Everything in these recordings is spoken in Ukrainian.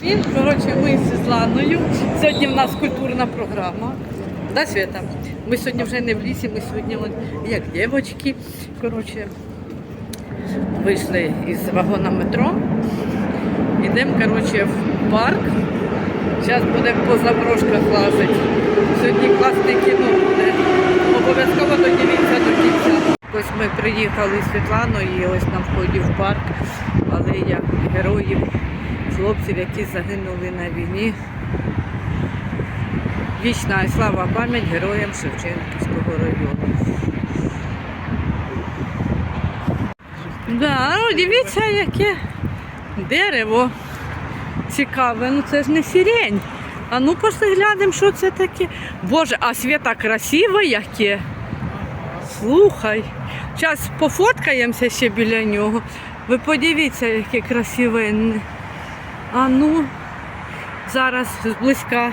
привіт! Коротше, ми з Світланою. Сьогодні в нас культурна програма. Да, Свята? Ми сьогодні вже не в лісі, ми сьогодні от, як дівчатки. Коротше, вийшли із вагона метро. Йдемо коротше, в парк. Зараз будемо по заброшках лазити. Сьогодні класне кіно буде. Обов'язково додивіться до кінця. Ось ми приїхали з Світланою і ось на вході в парк. Алея героїв, хлопців, які загинули на війні. Вічна і слава пам'ять героям Шевченківського району. Да, ну дивіться, яке дерево цікаве. Ну це ж не сирень. А ну пошли глянемо, що це таке. Боже, а свята красиве яке. Слухай. Зараз пофоткаємося ще біля нього. Ви подивіться, яке красиве. А ну, зараз зблизька.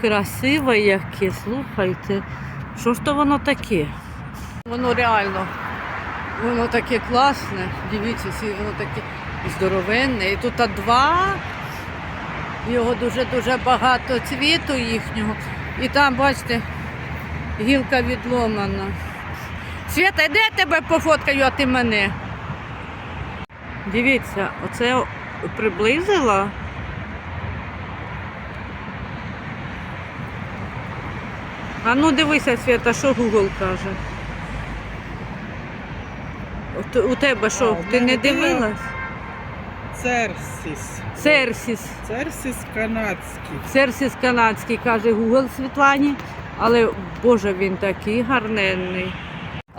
Красиве яке, слухайте. Що ж то воно таке? Воно реально, воно таке класне. Дивіться, всі воно таке здоровенне. І тут два. Його дуже-дуже багато цвіту їхнього. І там, бачите, гілка відломана. Свята, де я тебе пофоткаю, а ти мене? Дивіться, оце приблизила. А ну дивися, Свята, що Google каже. От У тебе що, А, ти не дивилась? Церсіс. Церсіс. Церсіс канадський. Церсіс канадський, каже Google Світлані. Але Боже, він такий гарненний.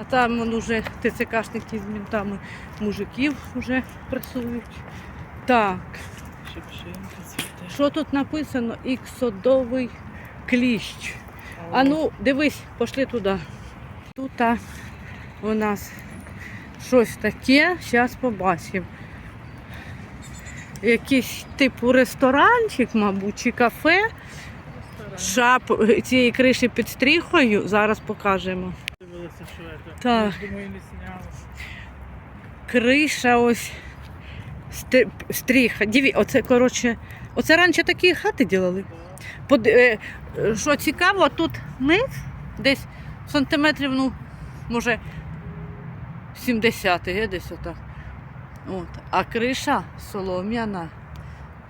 Там вон уже ТЦКшники з мінтами мужиків вже працюють. Так, що тут написано? Іксодовий кліщ. А ну, дивись, пошли туди. Тут у нас щось таке, зараз побачимо. Якийсь типу ресторанчик, мабуть, чи кафе. Шап цієї криші під стріхою. Зараз покажемо. Дивилася, що це. Так. Думаю, не сняла. Криша ось стр- стріха. Диві, оце, коротше, оце раніше такі хати ділили. Под, е, що цікаво, тут низ десь сантиметрів, ну, може, 70 є десь отак. От. А криша солом'яна,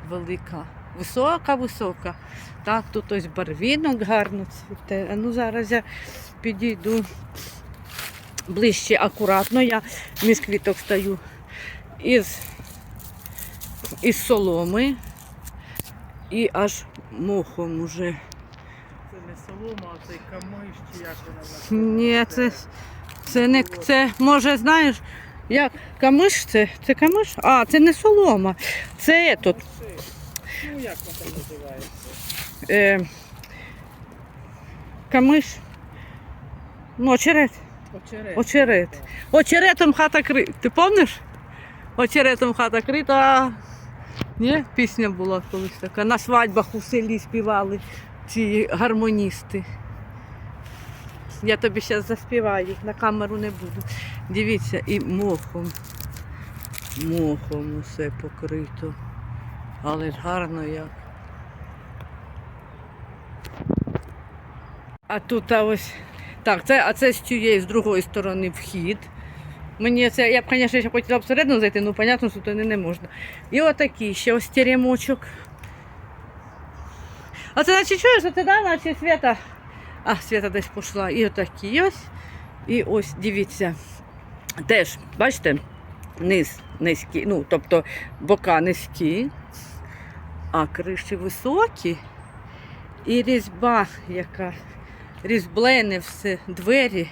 велика, висока, висока. Так, тут ось барвінок гарно цвіте. Ну зараз я підійду ближче акуратно. Я між квіток стою із, із соломи і аж мохом уже. Це не солома, а цей камиш, чи як вона Ні, це, це не це, може, знаєш, як камиш це? Це камиш? А, це не солома. Це тут. Ну, як вона називається? Е, камиш. Ну, очерет. Очерет. Очерет. Очеретом хата крита. Ти пам'ятаєш? Очеретом хата крита. Ні? Пісня була колись така. На свадьбах у селі співали ці гармоністи. Я тобі зараз заспіваю, на камеру не буду. Дивіться, і мохом. Мохом усе покрито. Але ж гарно як. А тут а ось так, це, а це з цієї, з другої сторони вхід. Мені це, я б, звісно, ще хотіла всередину зайти, ну, понятно, що туди не можна. І отакий ще ось теремочок. А це наче чуєш, що ти да, наче Свята. А, Свята десь пішла. І отакі ось. І ось, дивіться. Теж, бачите, низ низький, ну, тобто бока низькі, а криші високі. І різьба, яка різьблене все, двері.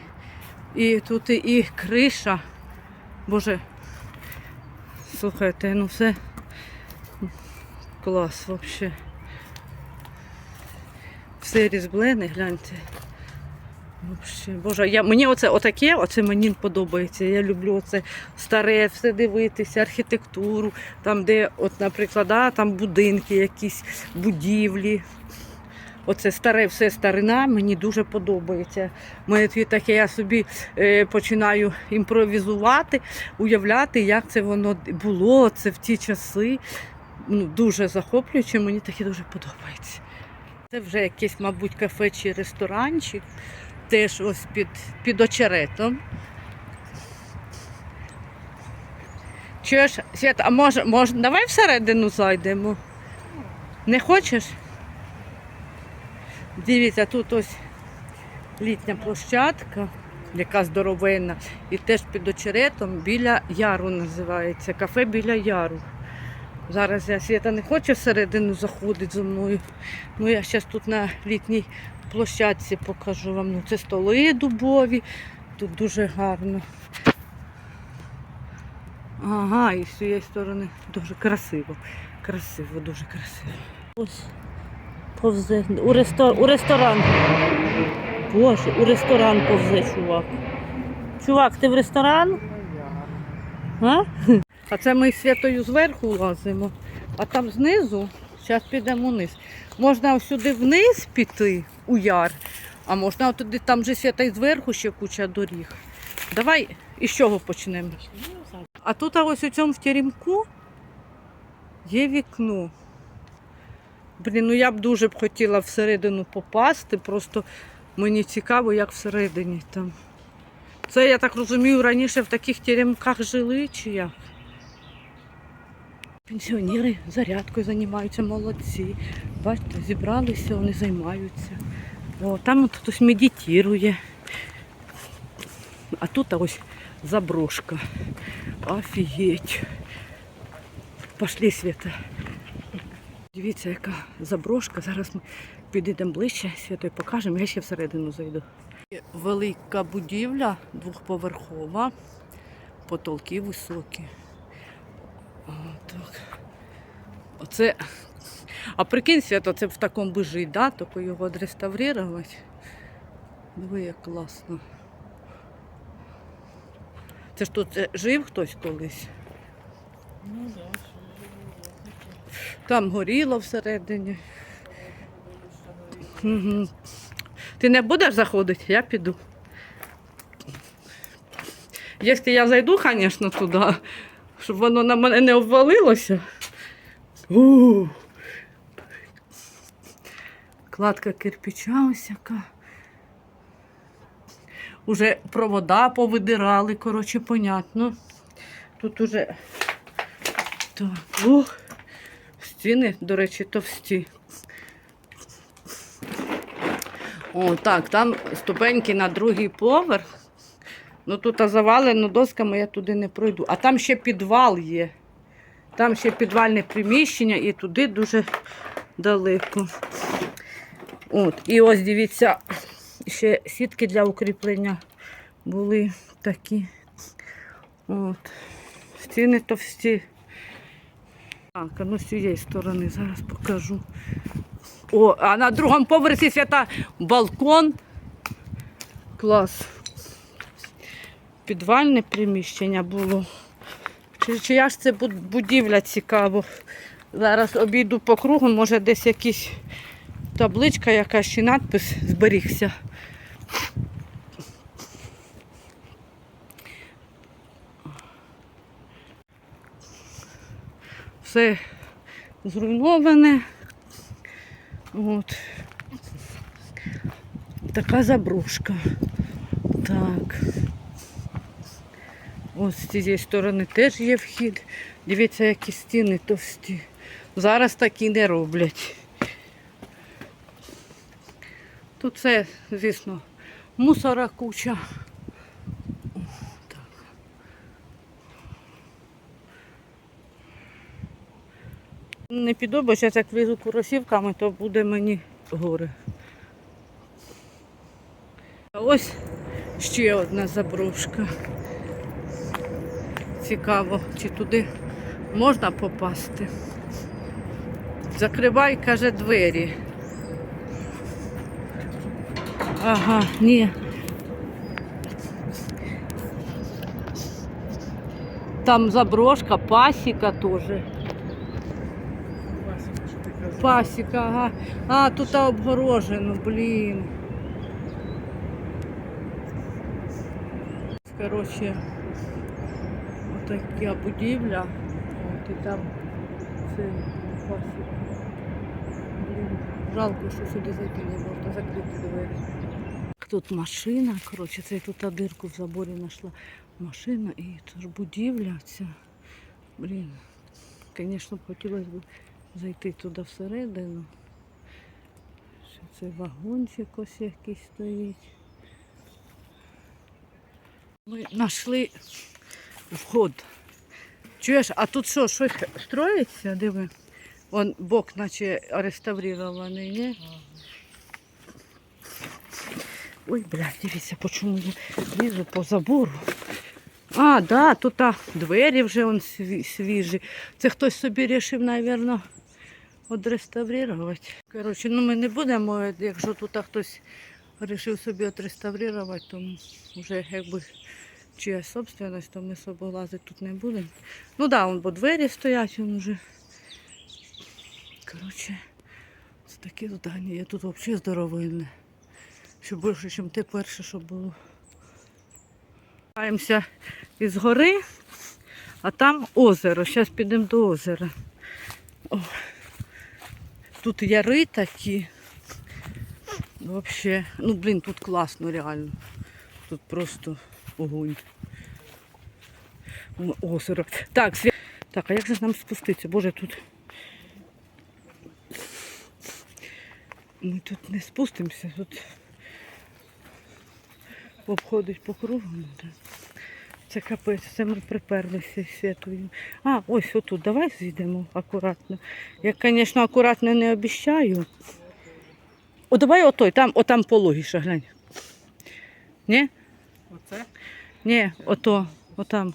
І тут і- криша. Боже, слухайте, ну все клас взагалі. Все різьблене, гляньте. Вообще, Боже, я, мені оце отаке, оце мені подобається. Я люблю оце старе, все дивитися, архітектуру, там, де, от, наприклад, да, там будинки, якісь будівлі. Оце старе, все старина, мені дуже подобається. Моє таке, я собі е, починаю імпровізувати, уявляти, як це воно було, це в ті часи. Ну, дуже захоплююче, мені таке дуже подобається. Це вже якийсь, мабуть, кафе чи ресторанчик, теж ось під, під очеретом. Чуєш, Свят, а може, може, давай всередину зайдемо? Не хочеш? Дивіться, тут ось літня площадка, яка здоровенна, і теж під очеретом біля яру називається. Кафе біля яру. Зараз я Свята не хоче всередину заходити зі мною. Ну я зараз тут на літній площадці покажу вам. Ну, це столи дубові, тут дуже гарно. Ага, і з цієї сторони дуже красиво. Красиво, дуже красиво. Ось повзе. У, рестор... у ресторан. Боже, у ресторан повзе, чувак. Чувак, ти в ресторан? А? А це ми святою зверху лазимо, а там знизу, зараз підемо вниз. Можна сюди вниз піти у яр, а можна туди, там же свята зверху ще куча доріг. Давай із чого почнемо? А тут ось у цьому в теремку є вікно. Блін, ну я б дуже б хотіла всередину попасти, просто мені цікаво, як всередині там. Це, я так розумію, раніше в таких теремках жили чи як? Пенсіонери зарядкою займаються, молодці. Бачите, зібралися, вони займаються. О, там от хтось медитує. А тут ось заброшка. Офігеть. Пошли, Свята. Дивіться, яка заброшка. Зараз ми підійдемо ближче, Святою покажемо, я ще всередину зайду. Велика будівля, двохповерхова, потолки високі. О. Оце. А прикинь, Свято, це в такому би жить, да? Тільки його відреставрувати. Диви, як класно. Це ж тут е, жив хтось колись. Ну так, Там горіло всередині. Ти не будеш заходити, я піду. Якщо я зайду, звісно, туди, щоб воно на мене не обвалилося. Кладка кирпича ось яка. Уже провода повидирали, коротше, понятно. Тут уже так, ух. Стіни, до речі, товсті. О, так, там ступеньки на другий поверх. Ну тут а завалено досками, я туди не пройду. А там ще підвал є. Там ще підвальне приміщення і туди дуже далеко. От, і ось дивіться, ще сітки для укріплення були такі. От. Стіни товсті. Так, ну з цієї сторони зараз покажу. О, а на другому поверсі свята балкон. Клас. Підвальне приміщення було. Чи, чия ж це будівля цікаво. Зараз обійду по кругу, може десь якась табличка, якась чи надпис зберігся. Все зруйноване. От. Така заброшка. Так. Ось з цієї сторони теж є вхід. Дивіться, які стіни товсті. Зараз такі не роблять. Тут це, звісно, мусора куча. Не піду, бо зараз як влізу кросівками, то буде мені горе. А ось ще одна заброшка. Цікаво, чи туди можна попасти. Закривай, каже, двері. Ага, ні. Там заброшка, пасіка теж. Вася, що ти казав? Пасіка, ага. А, тут обгорожено, блін. Коротше, отака будівля. От і там це пасіка. Блін, жалко, що сюди зайти не можна, закрити двері. Тут машина, коротше, це я тут дирку в заборі знайшла. Машина і це ж будівля ця. Блін, звісно, хотілося б зайти туди всередину. Ще цей вагончик ось якийсь стоїть. Ми знайшли вход. Чуєш, а тут що, щось строїться? Диви. Вон бок наче реставрирований, ні? Ой, блядь, дивіться, по чому я лізу по забору. А, да, тут а, двері вже он сві- свіжі. Це хтось собі вирішив, мабуть, відреставрувати. Коротше, ну ми не будемо, якщо тут хтось вирішив собі відреставрувати, то вже якби чиясь собственність, то ми собі лазити тут не будемо. Ну да, бо двері стоять, він вже. Коротше, це таке здання. Тут взагалі здоровенне. Ще більше, ніж те перше, що було. Спускаємося із гори, а там озеро. Зараз підемо до озера. О, тут яри такі. Вообще, ну блін, тут класно реально. Тут просто огонь. Озеро. Так, свя... так, а як же нам спуститися? Боже, тут. Ми тут не спустимося, тут обходить по кругу. Це капець, це ми приперлися святою. А, ось отут, давай зійдемо акуратно. Я, звісно, акуратно не обіщаю. О, давай отой, там, отам пологіше, глянь. Ні? Оце? Ні, ото, отам.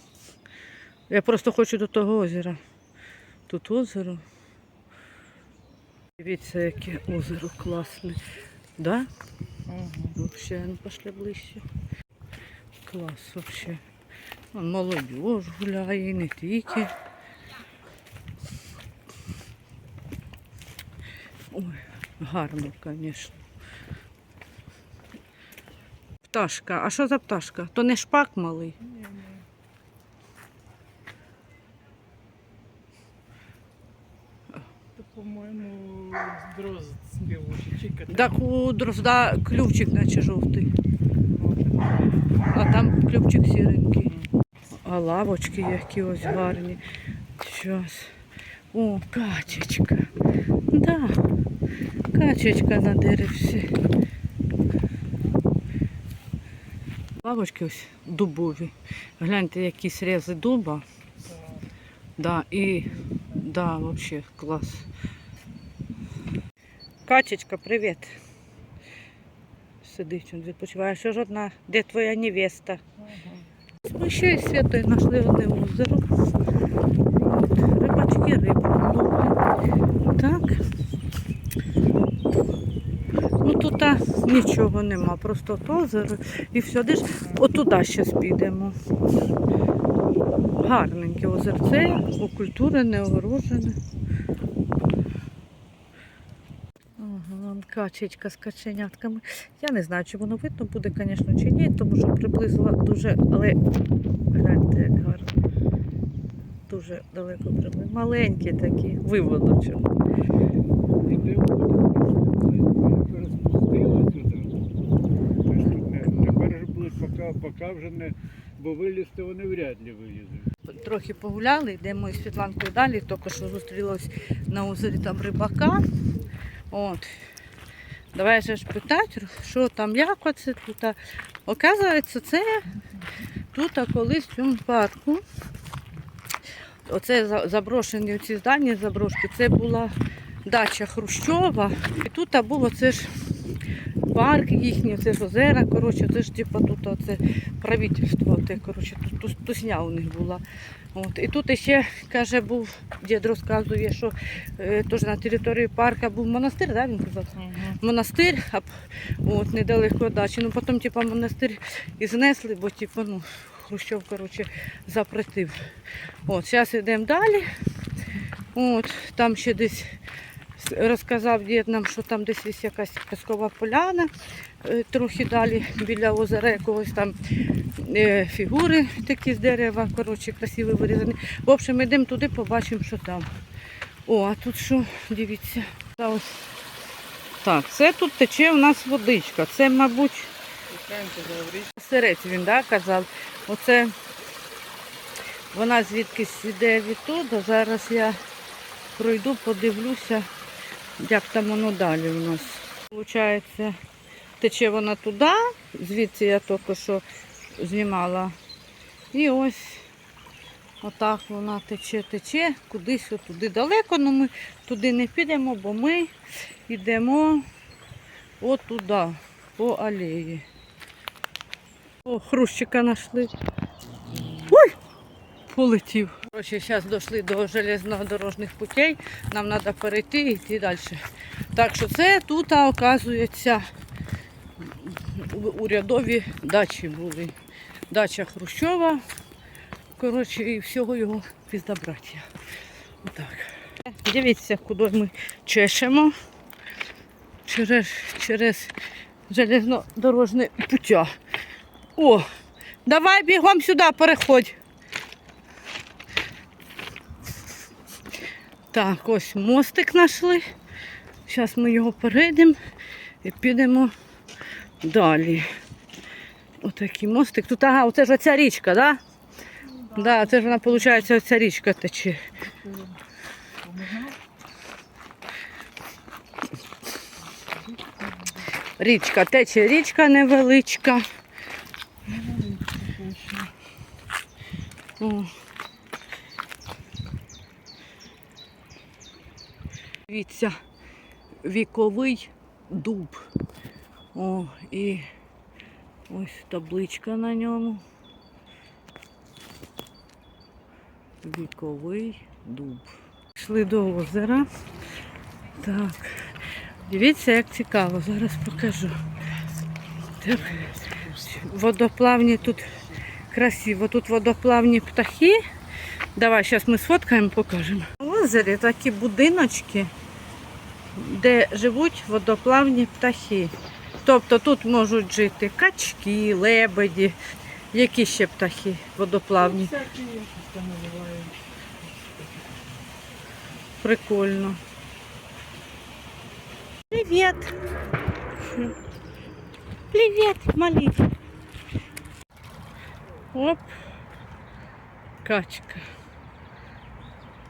Я просто хочу до того озера. Тут озеро. Дивіться, яке озеро класне. Да? Ага. Вообще, ну пошли ближче. Клас вообще. Молодь гуляє, не тільки. Ой, гарно, звісно. Пташка. А що за пташка? То не шпак малий. Ні, ні. По-моєму, дрозд співучий. Чекати. Так у дрозда ключик наче жовтий. А там ключик сіренький. А лавочки які ось гарні. Щас. О, качечка. Да. Качечка на деревці. Лавочки ось дубові. Гляньте, які срези дуба. Да, і да, вообще клас. Качечка, привіт. Сидить, він відпочиває. Що ж одна, де твоя невеста? Ага. Ми ще й святою знайшли одне озеро. Рибачки рибу. Так. Ну тут нічого нема, просто от озеро і все. Де ж отуда зараз підемо. Гарненьке озерце, окультурене, огорожене. Качечка з каченятками. Я не знаю, чи воно видно буде, звісно, чи ні, тому що приблизила дуже, але гляньте, як гарно. Дуже далеко приблизила. Маленькі такі, виводочок. Тепер ж будуть, поки, поки вже не, бо вилізти вони вряд ли вилізуть. Трохи погуляли, йдемо із Світланкою далі, тільки що зустрілась на озері там рибака. От. Давай же ж питати, що там, як оце тут. Оказується, це тут колись в цьому парку. Оце за- заброшені оці здання заброшки. Це була дача Хрущова. І тут було це ж парк їхній, це ж озера. Коротше, це ж типу тут оце правительство. Те, коротше, тут тус- тусня у них була. От. І тут ще, каже, був, дід розказує, що е, теж на території парка був монастир, да, він казав? Ага. монастир, а от, недалеко дачі. Ну потім типу, монастир і знесли, бо типу, ну, Хрущов коротше, запретив. От, зараз йдемо далі. От, там ще десь Розказав дід нам, що там десь є якась казкова поляна, е, трохи далі біля озера якогось там е, фігури такі з дерева, коротше, красиво вирізані. В общем, йдемо туди, побачимо, що там. О, а тут що, дивіться. Ось. Так, це тут тече у нас водичка. Це, мабуть. Сирець він да, казав. Оце вона звідкись іде відтуди. Зараз я пройду, подивлюся, як там воно далі у нас. Получається, тече вона туди, звідси я тільки що знімала. І ось отак вона тече, тече, кудись туди далеко, але ми туди не підемо, бо ми йдемо отуди, по алеї. О, хрущика знайшли. Ой! Полетів. Короче, зараз дійшли до железнодорожних путей. Нам треба перейти і йти далі. Так що це тут, оказується, урядові дачі були. Дача Хрущова. Коротше, і всього його піздобраття. Отак. Дивіться, куди ми чешемо. Через, через железнодорожне пуття. О, давай бігом сюди, переходь. Так, ось мостик знайшли. Зараз ми його перейдемо і підемо далі. Отакий мостик. Тут, ага, оце ж оця річка, так? Да? Да, це ж вона, виходить, оця річка тече. Річка, тече річка невеличка. О. Дивіться, віковий дуб. О, і ось табличка на ньому. Віковий дуб. Йшли до озера. Так. Дивіться, як цікаво, зараз покажу. Так. Водоплавні тут красиво. Тут водоплавні птахи. Давай, зараз ми сфоткаємо, покажемо. В озері такі будиночки, де живуть водоплавні птахи. Тобто тут можуть жити качки, лебеді, які ще птахи водоплавні. Прикольно. Привет. Привет, малий. Оп. Качка.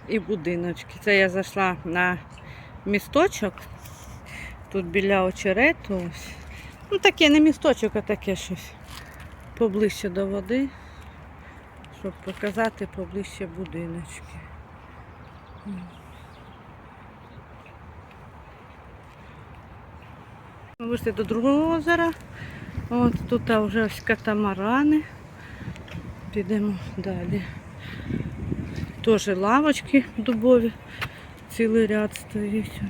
І будиночки. Це я зайшла на місточок. Тут біля очерету. Ось. Ну таке не місточок, а таке щось. Поближче до води. Щоб показати поближче будиночки. Ми вийшли до другого озера. От тут вже ось катамарани. Підемо далі. Теж лавочки дубові. Цілий ряд стоїть.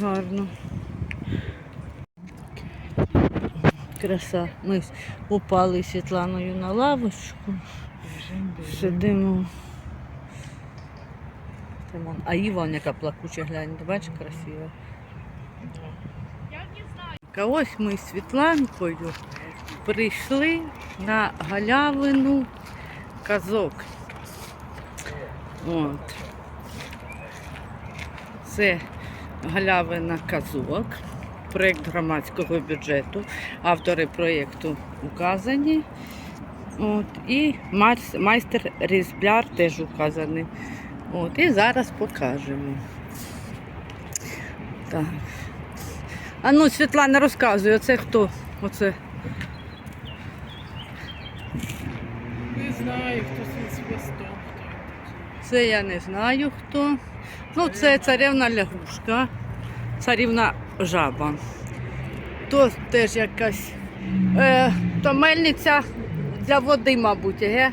Гарно. Краса. Ми упали Світланою на лавочку. Сидимо. А Іва, яка плакуча, глянь, ти бачиш, красиво. А Ось ми з Світланкою прийшли на галявину казок. От. Це галявина казок, проєкт громадського бюджету. Автори проєкту указані. От, і майстер різбляр теж указаний. От, і зараз покажемо. Так. А ну, Світлана, розказуй, оце хто? Оце. Не знаю, хто з свистом, хто він такий. Це я не знаю хто. Ну, це царівна лягушка, царівна жаба. То теж якась е, то мельниця для води, мабуть, ге?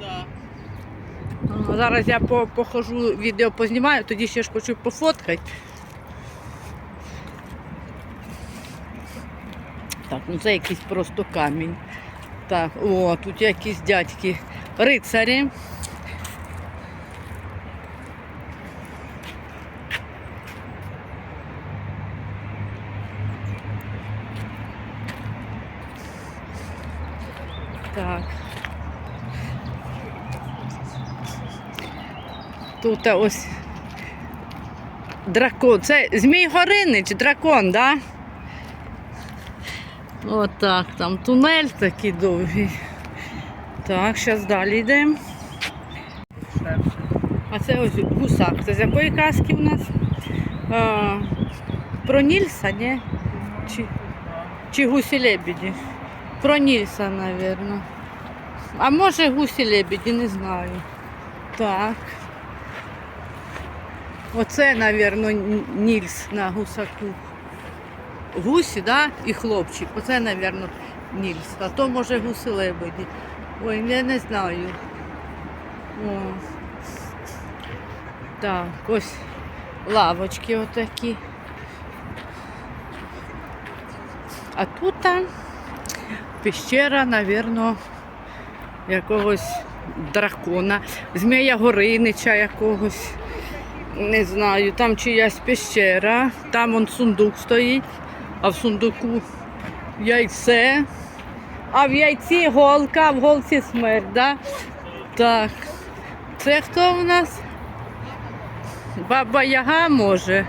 Да. Зараз я по- похожу, відео познімаю, тоді ще ж хочу пофоткати. Так, ну це якийсь просто камінь. Так, о, тут якісь дядьки рицарі. Тут ось дракон. Це Змій Горинич, дракон, да? Отак, там тунель такий довгий. Так, зараз далі йдемо. А це ось гусак. Це з якої казки у нас? А, про Нільса, ні? Чи, чи гусі лебеді? Про Нільса, мабуть. А може гусі лебеді, не знаю. Так. Оце, мабуть, Нільс на гусаку. Гусі, да? І хлопчик. Оце, мабуть, Нільс. А то може гуси лебеді. Ой, я не знаю. О. Так, ось лавочки отакі. А тут там пещера, напевно, якогось дракона, змія Горинича якогось. Не знаю, там чиясь пещера, там он сундук стоїть, а в сундуку яйце, а в яйці голка, а в голці смерть, да? Так. Це хто у нас? Баба Яга може.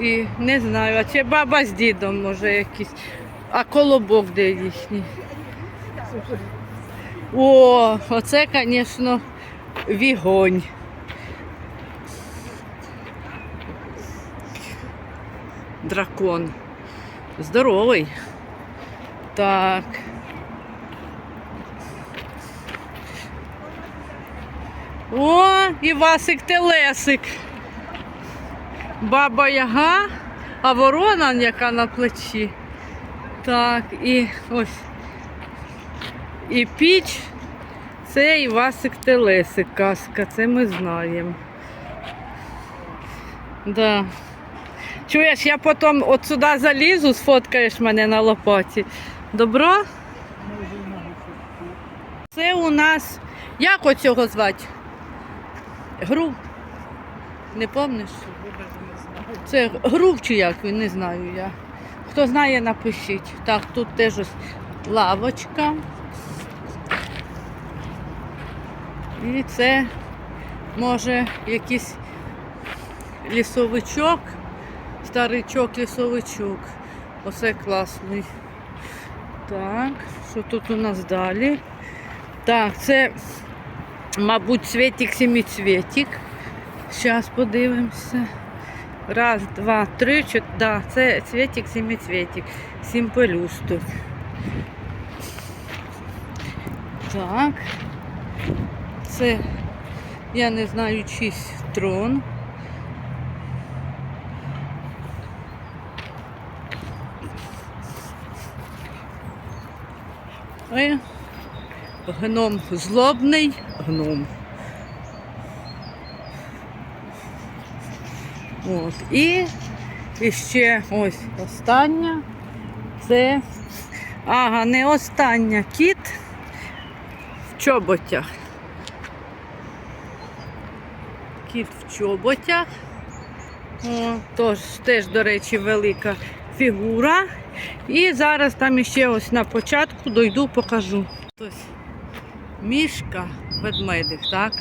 І не знаю, а чи баба з дідом може якийсь. А колобок де їхній. О, оце, звісно, вігонь. Дракон. Здоровий. Так. О, і Васик Телесик. Баба Яга, а ворона яка на плечі. Так, і ось. І піч. Це і Васик Телесик казка, це ми знаємо. Да. Чуєш, я потім от сюди залізу, сфоткаєш мене на лопаті. Добро? Це у нас. Як оцього звати? Гру. Не пам'ятаєш? Це грув чи як він, не знаю я. Хто знає, напишіть. Так, тут теж ось лавочка. І це може якийсь лісовичок, старичок лісовичок. Оце класний. Так, що тут у нас далі? Так, це, мабуть, цвітик семіцвітик. Зараз подивимося. Раз, два, три, чотири. Да, це цвітик, семіцвітик. Сім пелюсток. Так. Це, я не знаю, чийсь трон. Е, Гном злобний гном. От. І, і ще ось остання. Це, ага, не остання кіт в чоботях. Кіт в чоботях. О, тож, теж, до речі, велика фігура. І зараз там ще ось на початку дойду, покажу. Ось мішка ведмедик, так?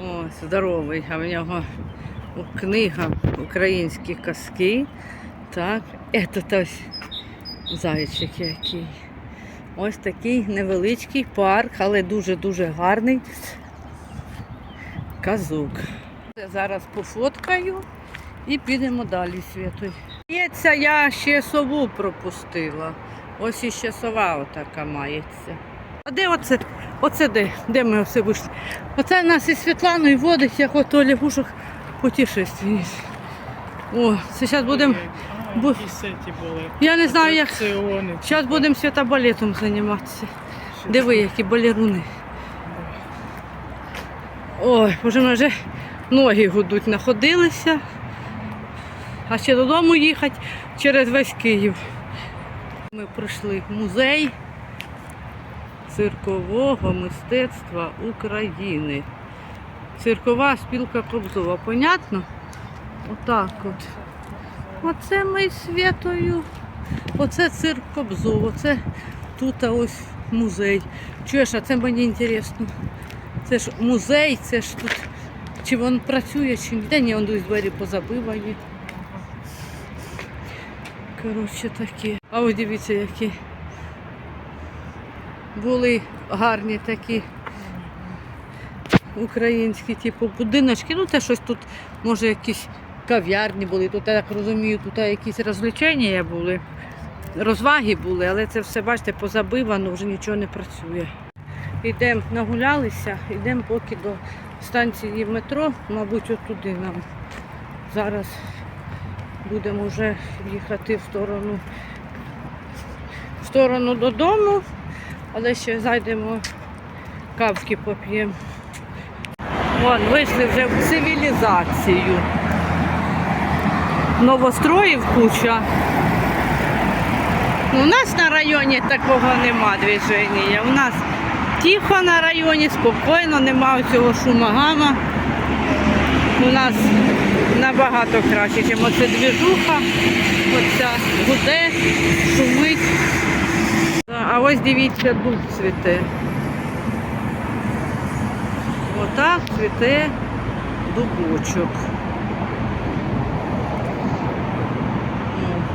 Ось, здоровий, а в нього книга українські казки. Так, ось зайчик який. Ось такий невеличкий парк, але дуже-дуже гарний казок. Зараз пофоткаю і підемо далі святою. Здається, я ще сову пропустила. Ось іще сова отака мається. А де оце? Оце де? Де ми все вийшли? Оце нас із Світланою водить, як ото лягушок путешественниць. О, це зараз будемо. бу-. Я не знаю, як. Зараз будемо святобалетом займатися. Диви, які балеруни. Ой, ми вже ноги гудуть, находилися. А ще додому їхати через весь Київ. Ми прийшли в музей циркового мистецтва України. Циркова спілка Кобзова. Понятно? Отак от. Оце ми Святою. Оце цирк Кобзов, оце тут ось музей. Чуєш, а це мені інтересно. Це ж музей, це ж тут. Чи він працює, чи ні. Ні, он десь двері позабивані. Коротше такі. А ось дивіться, які були гарні такі українські, типу, будиночки. Ну, те щось тут, може, якісь кав'ярні були. Тут, я так розумію, тут якісь розвлечення були, розваги були, але це все, бачите, позабивано, вже нічого не працює. Йдемо, нагулялися, йдемо поки до станції метро, мабуть, отуди нам. Зараз будемо вже їхати в сторону, в сторону додому, але ще зайдемо кавки поп'ємо. Вон, вийшли вже в цивілізацію. Новостроїв куча. Ну, У нас на районі такого нема движення. У нас тихо на районі, спокійно, нема цього шума гама. У нас набагато краще, ніж оце двіжуха, оця гуде, шумить. А ось дивіться, дуб цвіте. Отак цвіте дубочок.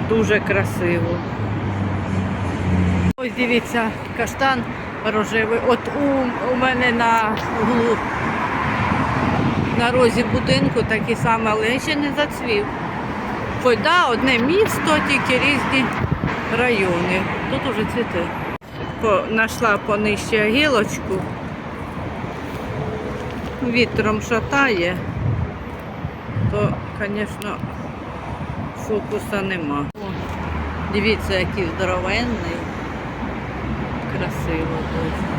Дуже красиво. Ось дивіться, каштан рожевий. От у, у мене на углу на розі будинку такий самий, але ще не зацвів. Хоч одне місто, тільки різні райони. Тут уже цвіте. Нашла понижче гілочку. Вітром шатає, то, звісно, фокуса нема. Дивіться, який здоровенний. Красиво дуже.